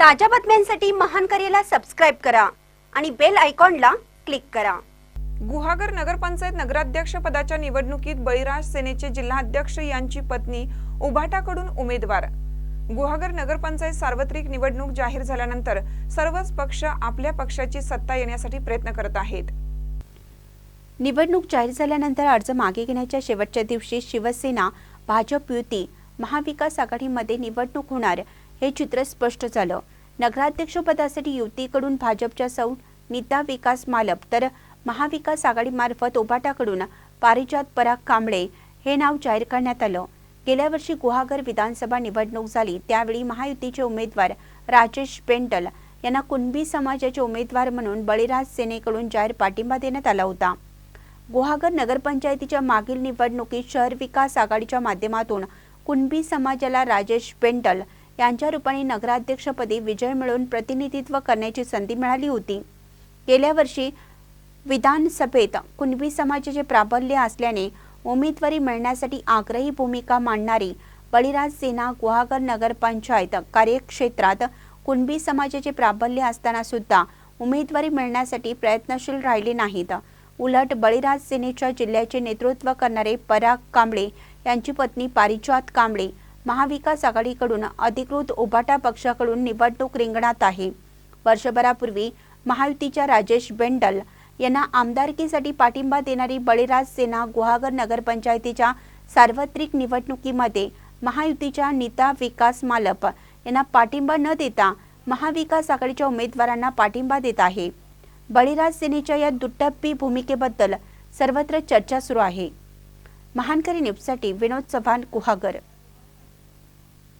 ताज्या बातम्यांसाठी महान करेला सबस्क्राईब करा आणि बेल आयकॉनला क्लिक करा. गुहागर नगरपंचायत नगराध्यक्ष पदाच्या निवडणुकीत बळीराज सेनेचे जिल्हाध्यक्ष यांची पत्नी उभाटाकडून उमेदवार. गुहागर नगरपंचायत सार्वत्रिक निवडणूक जाहीर झाल्यानंतर सर्वच पक्ष आपल्या पक्षाची सत्ता येण्यासाठी प्रयत्न करत आहेत. निवडणूक जाहीर झाल्यानंतर अर्ज मागे घेण्याच्या शेवटच्या दिवशी शिवसेना भाजप युती महाविकास आघाडीमध्ये निवडणूक होणार. हे चित्र स्पष्ट झालं. नगराध्यक्षपदासाठी युतीकडून भाजपच्या सौ नीता विकास मालप तर महाविकास आघाडीमार्फत ओबाटाकडून पारिजात पराग कांबळे हे नाव जाहीर करण्यात आलं. गेल्या वर्षी गुहागर विधानसभा निवडणूक झाली त्यावेळी महायुतीचे उमेदवार राजेश पेंटल यांना कुणबी समाजाचे उमेदवार म्हणून बळीराज सेनेकडून जाहीर पाठिंबा देण्यात आला होता. गुहागर नगरपंचायतीच्या मागील निवडणुकीत शहर विकास आघाडीच्या माध्यमातून कुणबी समाजाला राजेश पेंटल यांच्या रूपाने नगराध्यक्षपदी विजय मिळवून प्रतिनिधित्व करण्याची संधी मिळाली होती. गेल्या वर्षी विधानसभेत कुणबी समाजाचे प्राबल्य असल्याने उमेदवारी मिळण्यासाठी आग्रही भूमिका मांडणारी बळीराज सेना गुहागर नगरपंचायत कार्यक्षेत्रात कुणबी समाजाचे प्राबल्य असताना सुद्धा उमेदवारी मिळण्यासाठी प्रयत्नशील राहिले नाहीत. उलट बळीराज सेनेच्या जिल्ह्याचे नेतृत्व करणारे पराग कांबळे यांची पत्नी पारिजात कांबळे महाविकास आघाडीकडून अधिकृत उभाटा पक्षाकडून निवडणूक रिंगणात आहे. वर्षभरापूर्वी महायुतीच्या राजेश बेंडल यांना आमदारकीसाठी पाठिंबा देणारी बळीराज सेना गुहागर नगरपंचायतीच्या सार्वत्रिक निवडणुकीमध्ये महायुतीच्या नीता विकास मालप यांना पाठिंबा न देता महाविकास आघाडीच्या उमेदवारांना पाठिंबा देत आहे. बळीराज सेनेच्या या दुटप्पी भूमिकेबद्दल सर्वत्र चर्चा सुरू आहे. महानकरी न्यूजसाठी विनोद चव्हाण गुहागर.